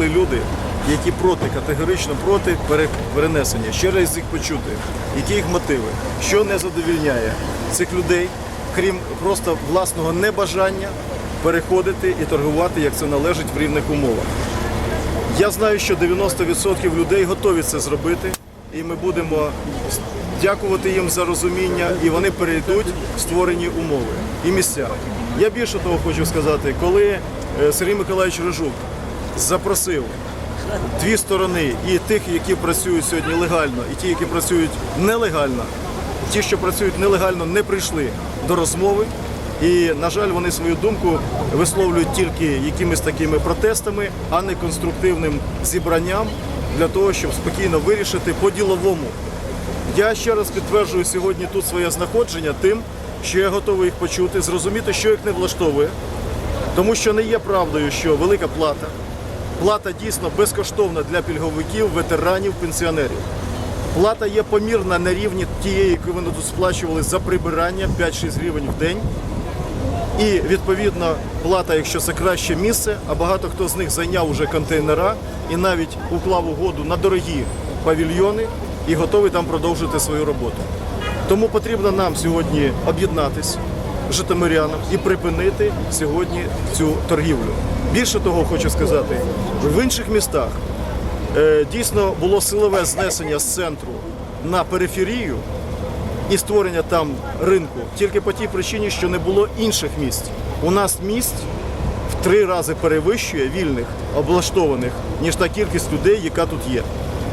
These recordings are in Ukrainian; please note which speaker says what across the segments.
Speaker 1: прийшли люди, які проти, категорично проти перенесення. Ще раз їх почути, які їх мотиви, що не задовільняє цих людей, крім просто власного небажання переходити і торгувати, як це належить в рівних умовах. Я знаю, що 90% людей готові це зробити, і ми будемо дякувати їм за розуміння, і вони перейдуть в створені умови і місця. Я більше того хочу сказати, коли е, Сергій Миколаївич Рижук запросив дві сторони, і тих, які працюють сьогодні легально, і ті, які працюють нелегально, ті, що працюють нелегально, не прийшли до розмови. І, на жаль, вони свою думку висловлюють тільки якимись такими протестами, а не конструктивним зібранням для того, щоб спокійно вирішити по-діловому. Я ще раз підтверджую сьогодні тут своє знаходження тим, що я готовий їх почути, зрозуміти, що їх не влаштовує, тому що не є правдою, що велика плата, плата дійсно безкоштовна для пільговиків, ветеранів, пенсіонерів. Плата є помірна на рівні тієї, яку вони тут сплачували за прибирання 5-6 гривень в день. І відповідно плата, якщо це краще місце, а багато хто з них зайняв уже контейнера і навіть уклав угоду на дорогі павільйони і готовий там продовжити свою роботу. Тому потрібно нам сьогодні об'єднатись житомирянам і припинити сьогодні цю торгівлю. Більше того, хочу сказати, в інших містах е, дійсно було силове знесення з центру на периферію і створення там ринку тільки по тій причині, що не було інших місць. У нас місць в три рази перевищує вільних облаштованих, ніж та кількість людей, яка тут є.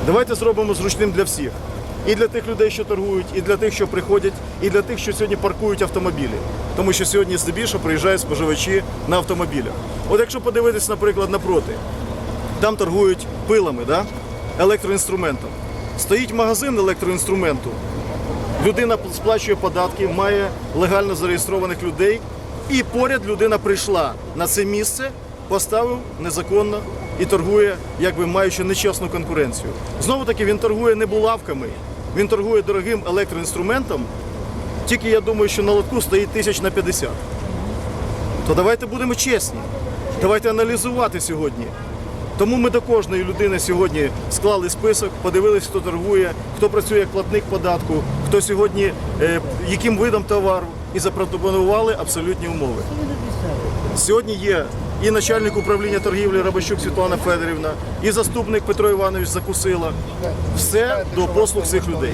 Speaker 1: Давайте зробимо зручним для всіх. І для тих людей, що торгують, і для тих, що приходять, і для тих, що сьогодні паркують автомобілі. Тому що сьогодні здебільшого приїжджають споживачі на автомобілях. От якщо подивитись, наприклад, напроти, там торгують пилами, да? електроінструментом. Стоїть магазин електроінструменту, людина сплачує податки, має легально зареєстрованих людей, і поряд людина прийшла на це місце, поставив незаконно і торгує, якби маючи нечесну конкуренцію. Знову таки він торгує не булавками, він торгує дорогим електроінструментом. Тільки я думаю, що на лотку стоїть тисяч на 50. То давайте будемо чесні. Давайте аналізувати сьогодні. Тому ми до кожної людини сьогодні склали список, подивились, хто торгує, хто працює як платник податку, хто сьогодні е, яким видом товару, і запропонували абсолютні умови. Сьогодні є і начальник управління торгівлі Рабощук Світлана Федорівна, і заступник Петро Іванович Закусила. Все до послуг цих людей.